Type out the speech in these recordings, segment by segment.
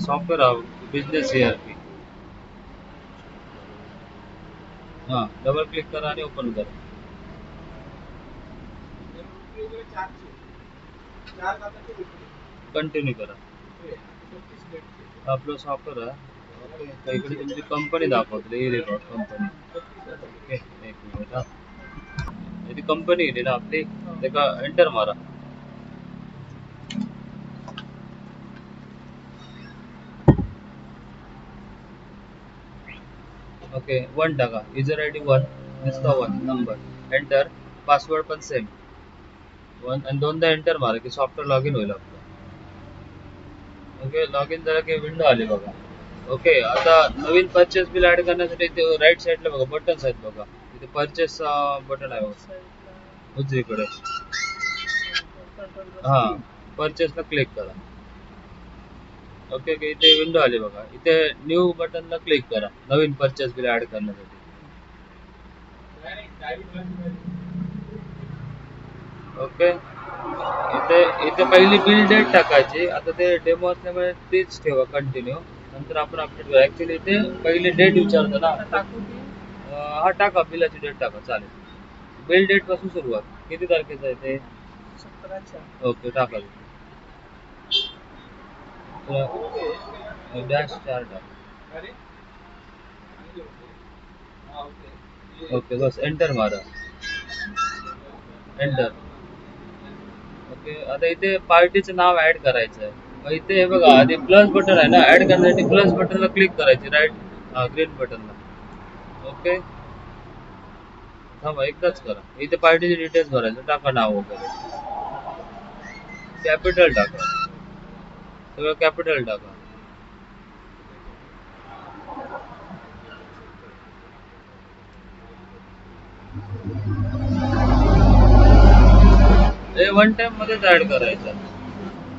Software business C R P हां double click करा आणि ओपन करा। कंटिन्यू करा। आपलं सॉफ्टवेअर आहे इकडे तुमची कंपनी दाखवते ई रेकॉर्ड कंपनी ओके एक मिनिट हा। इथे कंपनी येते ना आपली ते एंटर मारा। ओके वन टाका युजर आय डी वन नुसता वन नंबर एंटर पासवर्ड पण सेम वन आणि दोनदा एंटर मारा की सॉफ्टवेअर लॉग इन होईल आपलं. ओके लॉग इन झालं की विंडो आली बघा. ओके आता नवीन परचेस बिल ऍड करण्यासाठी इथे राईट साईडला बघा बटन्स आहेत बघा. इथे परचेस बटन आहे बघा. उजवीकडे. हा परचेसला क्लिक करा. ओके ओके इथे विंडो आली बघा. इथे न्यू बटनला क्लिक करा. नवीन परचेस बिल ऍड करण्यासाठी. ओके इथे इथे पहिली बिल डेट टाकायची. आता ते डेमो असल्यामुळे तीच ठेवा कंटिन्यू नंतर आपण अपडेट करू. ऍक्च्युली इथे पहिली डेट विचारतो ना. हा टाका बिलाची डेट टाका. चालेल. बिल डेटपासून सुरुवात. किती तारखेचं आहे ते? ओके टाका. चार टाका ओके. बस एंटर मारा. एंटर ओके आता इथे पार्टीचं नाव ऍड करायचं आहे इथे हे बघा आधी प्लस बटन आहे ना ऍड करण्यासाठी प्लस बटनला क्लिक करायची राईट ग्रीन बटनला ओके? थांबा एकदाच करा. इथे पार्टीचे डिटेल्स भरायचं टाका नाव वगैरे. कॅपिटल टाका. सगळं कॅपिटल टाका. हे वन टाइम मध्येच ऍड करायचं.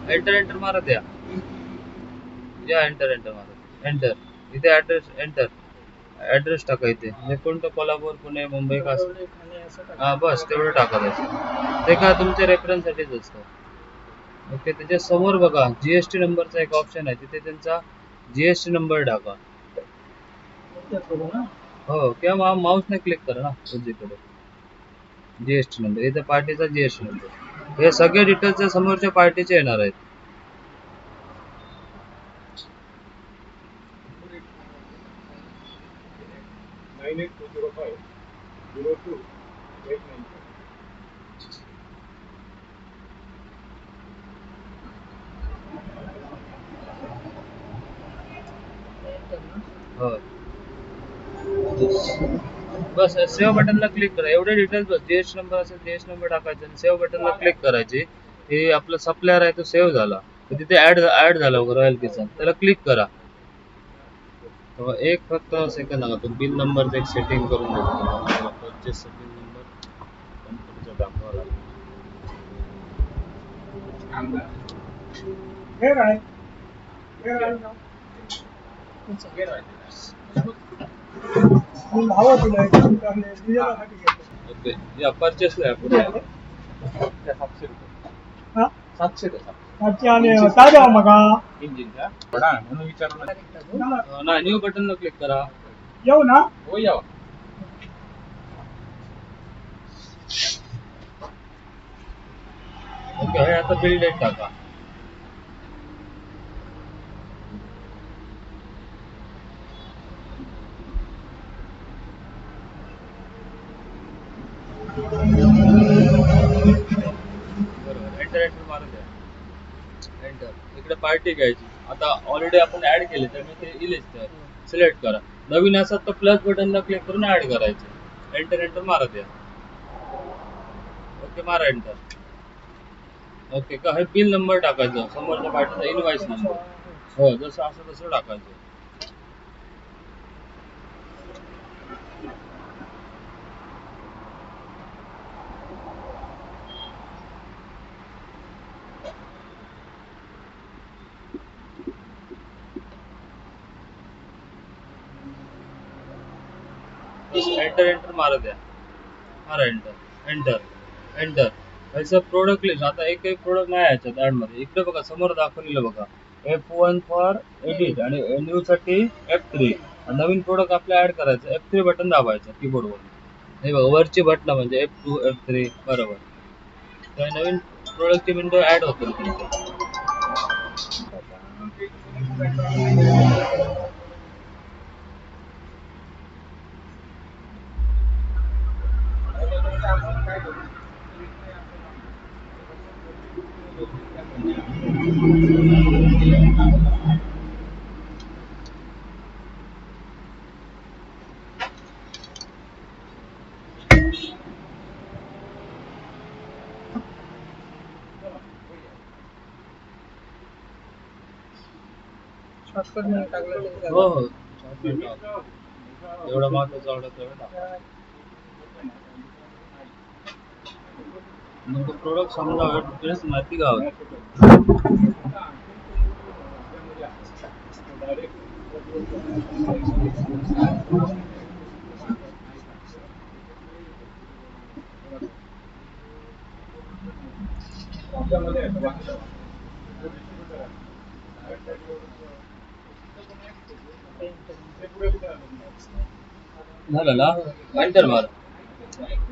एंटर एंटर मारा द्या या एंटर एंटर मारा एंटर इथे ऍड्रेस एंटर ऍड्रेस टाका इथे. म्हणजे कोणतं कोल्हापूर पुणे मुंबई का हा बस तेवढं टाकायचं ते का तुमच्या रेफरन्स साठीच असतं. ओके त्याच्यासमोर बघा जीएसटी नंबरचा एक ऑप्शन आहे तिथे त्यांचा जीएसटी नंबर टाका हो किंवा माऊसने क्लिक करा ना उजवीकडे जीएसटी नंबर इथे पार्टीचा जीएसटी नंबर हे सगळे डिटेल्स समोरच्या पार्टीचे येणार आहेत nine eight two zero five zero two हो. बस सेव्ह बटनला क्लिक करा. एवढे डिटेल्स बस. जीएस नंबर असेल जीएस नंबर टाकायचा आणि सेव्ह बटनला क्लिक करायची. हे आपला सप्लायर आहे तो सेव्ह झाला. तिथे ऍड ऍड झाला बघा रॉयल किचन त्याला क्लिक करा. तेव्हा एक फक्त सेकंद सांगा तो बिल नंबर एक सेटिंग करून देतो. परचेस बिल नंबर कंपनीचा दाखवा लागेल. पुढे सातशे हा? आणि काय द्यावं बडा म्हणून विचारलं. ना न्यू बटनला क्लिक करा. येऊ ना? हो या. ओके आता बिल डेट टाका. बरोबर. एंटर एंटर मारून द्या. एंटर इकडे पार्टी घ्यायची. आता ऑलरेडी आपण ऍड केले तर मी ते इलेच सिलेक्ट करा. नवीन असतात तर प्लस बटनला क्लिक करून ऍड करायचं. एंटर एंटर मारा द्या ओके मारा एंटर ओके का हे बिल नंबर टाकायचं. समोरच्या पार्टीचा इनवाईस नंबर हो जसं असं तसं टाकायचं. एंटर एंटर मारत द्या. मारा एंटर एंटर एंटर ह्याचं प्रोडक्ट लिस्ट आता एक एक प्रोडक्ट नाही याच्यात ऍडमध्ये. इकडे बघा समोर दाखवलेलं बघा. एफ वन फॉर एडिट आणि न्यू साठी एफ थ्री नवीन प्रोडक्ट आपल्या ऍड करायचं. एफ थ्री बटन दाबायचं कीबोर्डवर हे बघा वरची बटन म्हणजे एफ टू एफ थ्री बरोबर. तर नवीन प्रोडक्टची विंडो ऍड होतील तुमचं शॉर्टकटमध्ये टाकलं तरी हो. हो. एवढा महत्त्वाचा ऑर्डर तेवढा प्रोडक्ट समजा डिटेल्स माहिती गावात झालं ना? एंटर मार.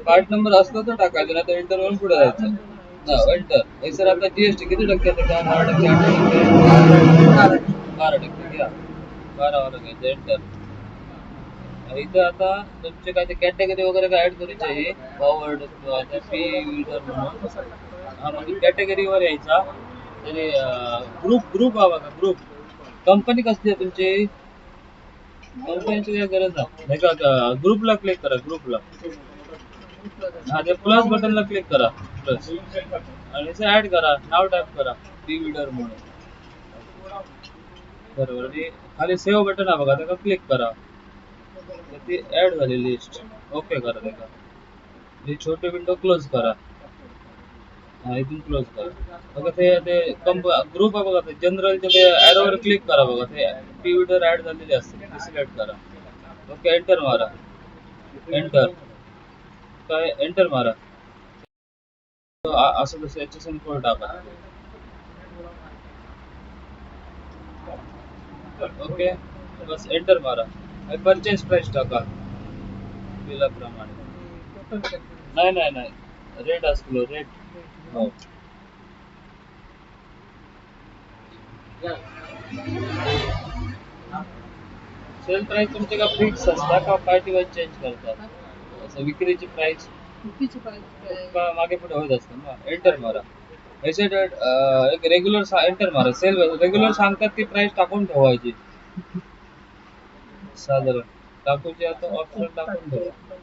पार्ट नंबर असला तर टाकायचं ना तर एंटर वरून पुढे जायचं. हा एंटर हे सर आता जीएसटी किती टक्के बारा टक्के आठ टक्के बारा टक्के घ्या बारावर घ्यायचं एंटर इथं आता तुमचे काय ते कॅटेगरी वगैरे काय ऍड करायचे आहे? फॉरवर्ड पी युजर म्हणून. हा म्हणजे कॅटेगरीवर यायचा. तरी ग्रुप ग्रुप हवा का ग्रुप कंपनी कसली आहे तुमची? कंपनीची काय गरज नाही का ग्रुपला क्लिक करा ग्रुपला. हा ते प्लस बटनला क्लिक करा. प्लस आणि ऍड करा. नाव टाईप करा. बी विडर म्हणून. बरोबर. आणि खाली सेव्ह बटन आहे बघा. त्याला क्लिक करा? ती ऍड झाली लिस्ट ओके करा त्याला ही छोटी विंडो क्लोज करा. हा इथून क्लोज करा. बघा ते ते कंप ग्रुप आहे बघा ते जनरलचे ते ॲरोवर क्लिक करा बघा ते. टीव्हीवर ॲड ऍड झालेली असते ते सिलेक्ट करा. ओके एंटर मारा. एंटर काय? एंटर मारा. असं तसं याच्या एस कोड टाका. ओके बस एंटर मारा. परचेस प्राइस टाका. बिलाप्रमाणे नाही नाही नाही. रेट असलो रेट सेल प्राइस तुमची का फिक्स असता का? पार्टी वाईज चेंज करतात? असं विक्रीची प्राइस पाहिजे का मागे पुढे होत असतं ना? एंटर मारा. याचे एक रेग्युलर एंटर मारा. सेल रेग्युलर सांगतात ती प्राइस टाकून ठेवायची. साधारण. टाकूची आता ऑप्शन टाकून ठेवा.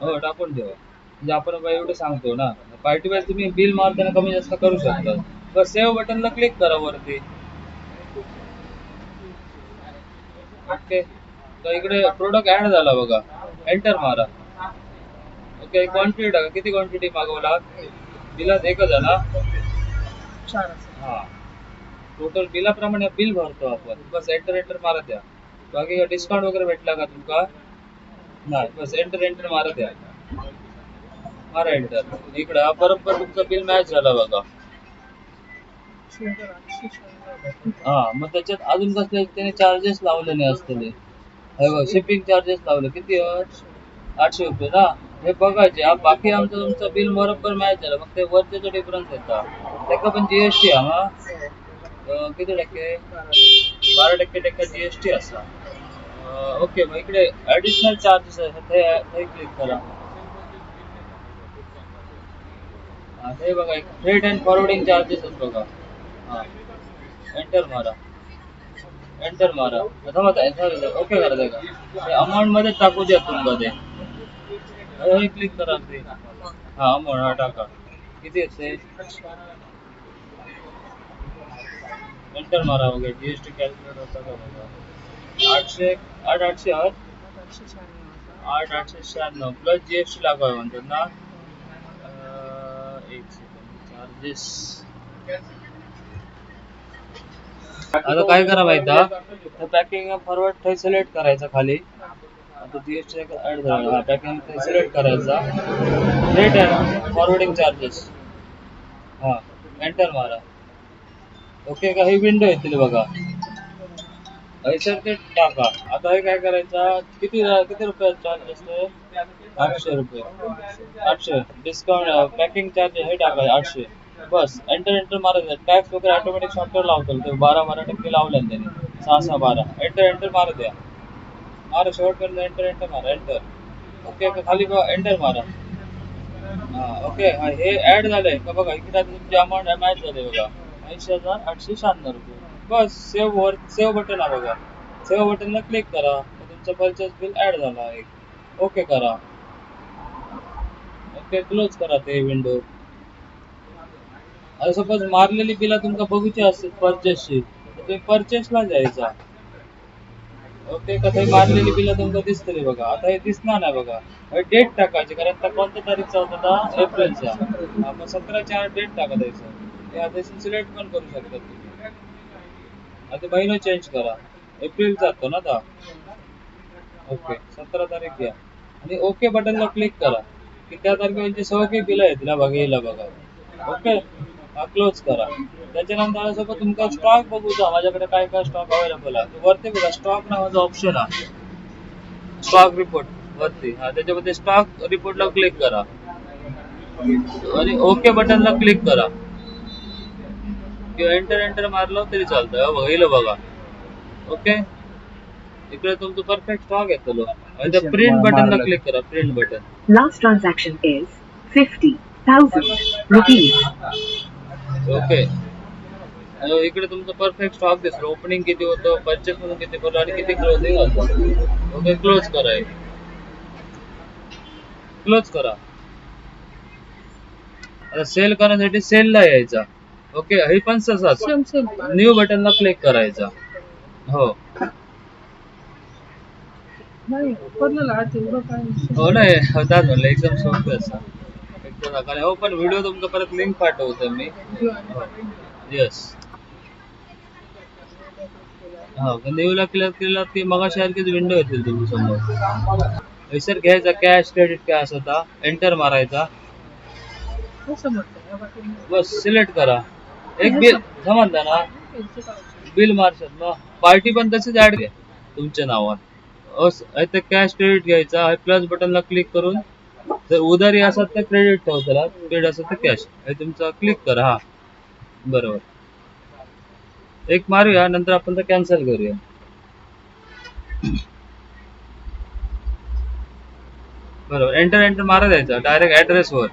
हो टाकून ठेवा. म्हणजे आपण एवढं सांगतो ना. पार्टी वाईज तुम्ही बिल मारताना कमी जास्त करू शकता. बस सेव्ह बटनला क्लिक करा वरती. ओके तर इकडे प्रोडक्ट ऍड झाला बघा. एंटर मारा. ओके क्वांटिटी टाका. किती क्वांटिटी मागवला? बिलात एकच आहे हा. टोटल बिलाप्रमाणे बिल भरतो आपण. बस एंटर एंटर मारा द्या बाकी डिस्काउंट वगैरे भेटला का तुमका? नाही. बस एंटर एंटर मारा द्या एंटर इकडं हा बरोबर तुमचं बिल मॅच झाला बघा. हा मग त्याच्यात अजून कसले त्याने चार्जेस लावलेले असतले. हे बघ शिपिंग चार्जेस लावले. किती? आठशे रुपये ना? हे बघायचे. हा बाकी आमचं तुमचं बिल बरोबर मॅच झालं. मग ते वरचे डिफरन्स येतात त्याका पण जीएसटी हा किती टक्के? बारा टक्के टक्के जीएसटी असा. ओके मग इकडे ऍडिशनल चार्जेस आहे ते ते क्लिक करा हा ते बघा फ्रेट अँड फॉरवर्डिंग चार्जेस आहेत बघा एंटर मारा. एंटर मारा. प्रथम ओके करा का? ते अमाऊंटमध्ये टाकू द्या तुमका ते. क्लिक करा ते. हा अमाऊंट हा टाका. किती असते? एंटर मारा वगैरे. जीएसटी कॅल्क्युलेट होता का बघा? आठशे आठ आठशे आठ? आठशे शहाण्णव. आठ आठशे शहाण्णव प्लस जीएसटी लागावं म्हणतात ना? सेकंड आता काय करा माहिती आहे पॅकिंग फॉरवर्ड थंय सिलेक्ट करायचं खाली. आता जीएसटी ऍड झाला. हा पॅकिंग थंय सिलेक्ट करायचा. रेट आहे फॉरवर्डिंग चार्जेस हा एंटर मारा. ओके का? ही विंडो येतील बघा. सर ते टाका. आता हे काय करायचं? किती किती रुपये चार्ज असते आठशे रुपये. आठशे. डिस्काउंट पॅकिंग चार्ज हे टाकायचे आठशे. बस एंटर एंटर मारायचं टॅक्स वगैरे ऑटोमॅटिक सॉफ्टवेअर लावतो ते बारा बारा टक्के लावल्या त्याने. सहा सहा बारा. एंटर एंटर मार द्या. मारा शेवटपर्यंत एंटर एंटर मारा. एंटर ओके खाली खाली एंटर मारा. हा ओके हे ऍड झालंय. का बघा इकडे आता तुमची अमाऊंट मॅच झाले बघा. ऐंशी हजार आठशे शहाण्णव रुपये. बस सेव्ह वर सेव्ह बटन आहे बघा. सेव्ह बटनला क्लिक करा. तुमचा तुमचं परचेस बिल ऍड झाला एक ओके करा. ओके क्लोज करा ते विंडो सपोज मारलेली बिला तुमका बघूची असतील परचेसची तर तुम्ही परचेसला जायचा. ओके का थंय मारलेली बिला तुमका दिसतली बघा. आता हे दिसणार नाही बघा. डेट टाकायची कारण आता कोणत्या तारीखचा होता आता? एप्रिलचा. आपण सतरा चार डेट टाका द्यायचा हे आता सिलेक्ट पण करू शकता तुम्ही. आता महिना चेंज करा. एप्रिल जातो ना आता. ओके सतरा तारीख घ्या. आणि ओके बटनला क्लिक करा. की त्या तारखेची सगळी बिलं येतील हा बघा येईल बघा. ओके हा क्लोज करा. त्याच्यानंतर तुमका स्टॉक बघूचा माझ्याकडे काय काय स्टॉक अवेलेबल आहे. तो वरती बघा स्टॉक नावाचा ऑप्शन आहे. स्टॉक रिपोर्ट वरती. हा त्याच्यामध्ये स्टॉक रिपोर्टला क्लिक करा. आणि ओके बटनला क्लिक करा. किंवा एंटर एंटर मारलं तरी चालतं हा बघा ओके इकडे तुमचं परफेक्ट स्टॉक येतो आणि त्या प्रिंट बटनला क्लिक करा print button Last transaction is 50,000 rupees. Okay. इकडे तुमचं परफेक्ट स्टॉक दिसलं. ओपनिंग किती होतं? परचेस मधून किती पडलं आणि किती क्लोजिंग होतं ओके क्लोज करा क्लोज करा. आता सेल करण्यासाठी सेलला यायचा. ओके हे पण तसाच न्यू बटनला क्लिक करायचा. हो. हो नाही होतात म्हणलं एकदम सोपं असं नका हो पण व्हिडिओ तुमचा परत लिंक पाठवतो मी. येस हा हो, न्यूला क्लिक केला की मग सारखीच विंडो येतील तुमच्यासमोर सर घ्यायचा कॅश क्रेडिट काय असं होता? एंटर मारायचा. बस सिलेक्ट करा. एक बिल समजता ना. बिल मार्शल ना. पार्टी पण तशीच ऍड घ्या तुमच्या नावात. कॅश क्रेडिट घ्यायचा. प्लस बटनला क्लिक करून जर उधारी असत तर क्रेडिट ठेवताला क्रेडिट असत तर कॅश हे तुमचा क्लिक करा. हा. बरोबर. एक मारूया नंतर आपण तर कॅन्सल करूया. बरोबर. एंटर एंटर मारा द्यायचा. डायरेक्ट ऍड्रेस वर.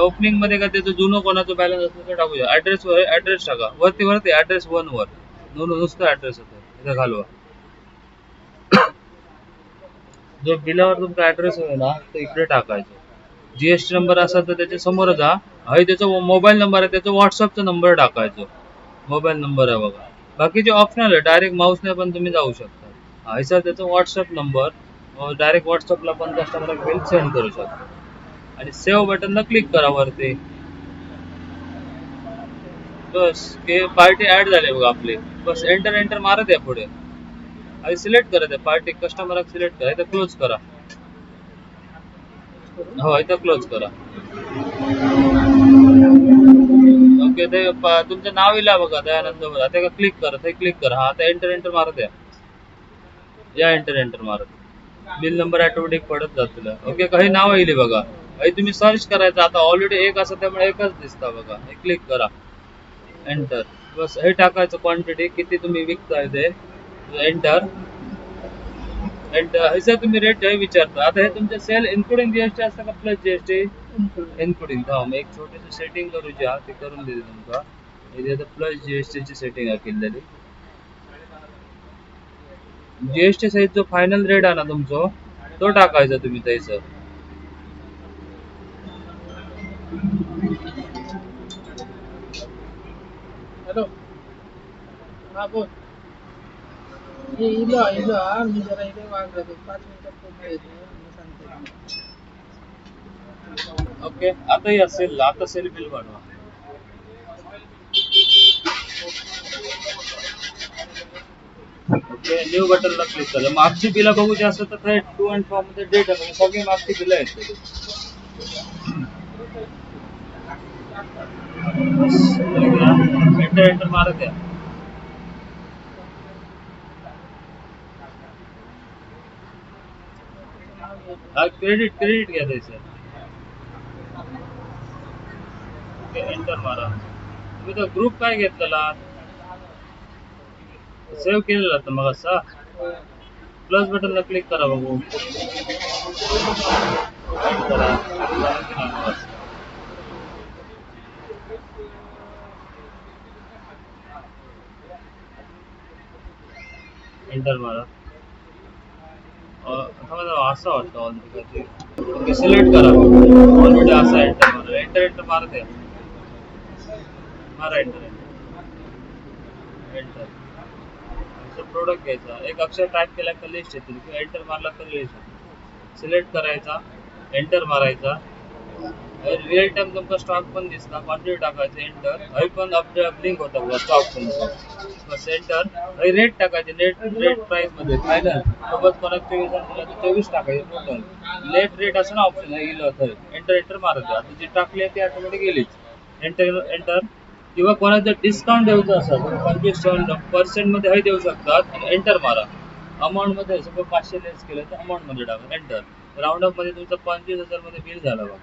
ओपनिंगमध्ये का त्याचं जुनं कोणाचं बॅलन्स असतो तर टाकूया. ऍड्रेस वर ऍड्रेस टाका. वरती वरती ऍड्रेस वन वर. नु- नुसतं ऍड्रेस होतं. इथं घालवा. जो बिलावर तुमचा ऍड्रेस आहे ना तो इकडे टाकायचा. जीएसटी नंबर असेल तर त्याच्यासमोर जा. आहे त्याचा मोबाईल नंबर आहे त्याचा व्हॉट्सअपचा नंबर टाकायचो. मोबाईल नंबर आहे बघा. बाकीचे ऑप्शनल आहे डायरेक्ट माऊसने पण तुम्ही जाऊ शकता. आहे सर त्याचा व्हॉट्सअप नंबर डायरेक्ट व्हॉट्सअपला पण कस्टमरला बिल सेंड करू शकता. आणि सेव्ह बटनला क्लिक करा वरती. बस ते पार्टी ऍड झाले बघा आपले. बस एंटर एंटर मारत आहे पुढे. आणि सिलेक्ट करा त्या पार्टी कस्टमर सिलेक्ट करा. इथं क्लोज करा. हो इथं क्लोज करा. ओके ते तुमचं नाव येईल बघा दयानंद बघा. ते क्लिक करा ते क्लिक करा. हा आता एंटर एंटर मारत या. या एंटर एंटर मारत. बिल नंबर ऑटोमॅटिक पडत जातील. ओके काही नाव येईल बघा. काही तुम्ही सर्च करायचं. आता ऑलरेडी एक असं त्यामुळे एकच दिसता बघा. हे क्लिक करा. एंटर बस हे टाकायचं क्वांटिटी किती तुम्ही विकताय ते? एंटर एंटर हे सर तुम्ही रेट हे विचारता. आता हे तुमचं सेल इन्क्लुडिंग जीएसटी असतं का प्लस जीएसटी इन्क्लुडिंग हा एक छोटीशी सेटिंग करूची हा ती करून दिली तुमका इथे आता प्लस जीएसटी ची सेटिंग आहे केलेली जीएसटी सहित जो फायनल रेट आहे ना तुमचो तो टाकायचा तुम्ही त्याचं हॅलो हा बोल. हे इलो इलो हा मी जरा इथे पाच मिनिटात पूर्ण येतो मी ओके आता या असेल आता असेल बिल वाढवा ओके न्यू बटनला क्लिक करा. मागची बिलं बघूची असं तर टू अँड फॉर्ममध्ये डेट आहे म्हणजे सगळी मागची बिलं आहेत. एंटर एंटर मारत आहे हा क्रेडिट क्रेडिट घ्या त्याचं ओके एंटर मारा। तुम्ही तो ग्रुप काय घेतलेला सेव्ह केलेला तर मग असा प्लस बटनला क्लिक करा बघू. एंटर मारा। अं, असं वाटतं ऑलरेडी ओके सिलेक्ट करा. ऑलरेडी असं एंटर मारा एंटर एंटर मारा मारा एंटर एंटर एंटर असं प्रोडक्ट घ्यायचा. एक अक्षर टाईप केला तर लिस्ट येते किंवा एंटर मारला तर लिस्ट येतील. सिलेक्ट करायचा. एंटर मारायचा. रिअल टाइम तुमचा स्टॉक पण दिसला क्वांटिटी टाकायचं एंटर हय पण अपडेट ब्लिंक होता बघा स्टॉक पण सेंटर रेट टाकायचे नेट रेट प्राइसमध्ये. फायनल सोबत कोणाक चोवीस चोवीस टाकायचे टोटल लेट रेट असं ना ऑप्शन आहे गेलो थंय एंटर एंटर मारायचं आता जी टाकली ती ऑटोमॅटिक गेलीच. एंटर एंटर किंवा कोणाचं डिस्काउंट द्यायचं असेल तर पंचवीस पर्सेंटमध्ये हे देऊ शकतात. आणि एंटर मारा. अमाऊंटमध्ये सपोज पाचशे लेस केलं तर अमाऊंटमध्ये टाका. एंटर राऊंड अपमध्ये तुमचं पंचवीस हजारमध्ये बिल झालं बघा.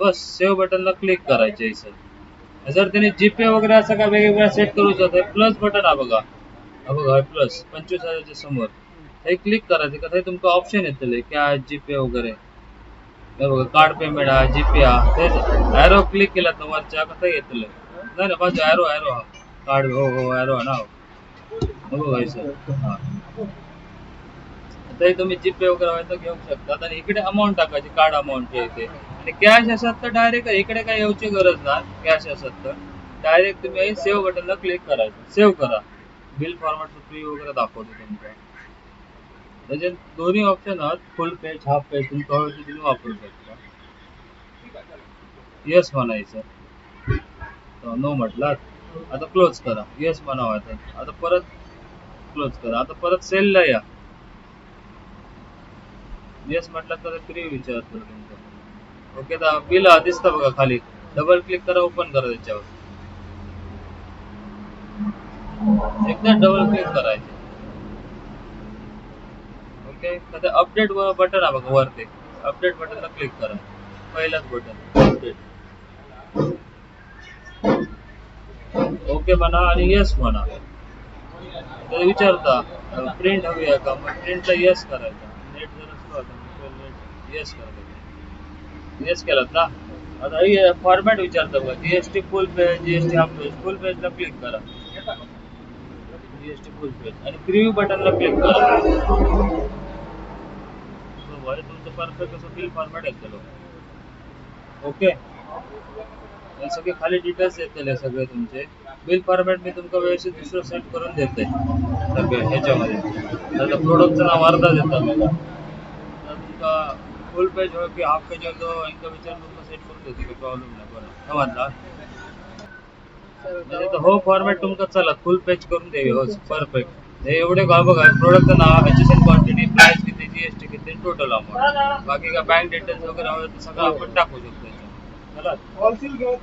बस सेव्ह बटनला क्लिक करायचे सर जर त्याने जीपे वगैरे असं काय वेगवेगळ्या सेट करू शकत प्लस बटन हा बघा. हा बघा प्लस पंचवीस हजारच्या समोर. हे क्लिक करायचं का ते तुमचं ऑप्शन येतले क्या जीपे वगैरे. बघा कार्ड पेमेंट हा जीपे हा. ते ॲरो क्लिक केला तर वरच्या कसं येतलं नाही ना माझा ॲरो ॲरो हा. कार्ड हो हो ॲरो ना. हो बघा सर हा. तरी तुम्ही जीपे वगैरे हवे तर घेऊ शकता. आणि इकडे अमाऊंट टाकायची कार्ड अमाऊंट इथे आणि कॅश असत तर डायरेक्ट इकडे काय येऊची गरज नाही. कॅश असत तर डायरेक्ट तुम्ही सेव्ह बटनला क्लिक करायचं सेव्ह करा. बिल फॉर्मॅट फ्री वगैरे दाखवतो तुमचा. म्हणजे दोन्ही ऑप्शन आहेत. फुल पेज हाफ पेज तुम्ही कळवतो तुम्ही वापरू शकता. यस म्हणायचं. नो म्हटलं आता क्लोज करा. यस म्हणावं आता. परत क्लोज करा. आता परत सेलला या. येस म्हटलं तर फ्री विचारत तुमचं ओके तर बिल दिसतं बघा खाली. डबल क्लिक करा ओपन करा त्याच्यावर. एकदा डबल क्लिक करायचे. ओके तर अपडेट बटन आहे बघा वरती. अपडेट बटनला क्लिक करा. पहिलाच बटन अपडेट ओके म्हणा आणि येस म्हणा. तर विचारता प्रिंट हवी आहे का? मग प्रिंटला येस करायचा. नेट येस करायचं केलं ना? आता फॉर्मॅट विचारतो बघा. GST full page GST half page full पेजला click करा. जीएसटी फुल पेज आणि प्रिव्ह्यू बटनला क्लिक करा. बरं तुमचं परफेक्ट असं बिल फॉर्मॅट येतं ओके सगळे खाली डिटेल्स येतले सगळे तुमचे. बिल फॉर्मॅट मी तुमका व्यवस्थित दुसरं सेट करून देते सगळे ह्याच्यामध्ये. आता प्रोडक्टचं नाव अर्धा देतात मला तर तुमका फुल पेज हो की हाफ़ पेज हो तो यांका विचारून तुमका सेट करून देते काही प्रॉब्लेम नाही बरं समजला म्हणजे तो हो फॉर्मॅट तुमका चला? फुल पेज करून देवी हो परफेक्ट हे एवढे का बघा प्रोडक्ट नाव एन क्वांटिटी प्राइस किती जीएसटी किती टोटल अमाऊंट बाकी का बँक डिटेल्स वगैरे हवे तो सगळं आपण टाकू शकतो. चला? होलसेल घेऊन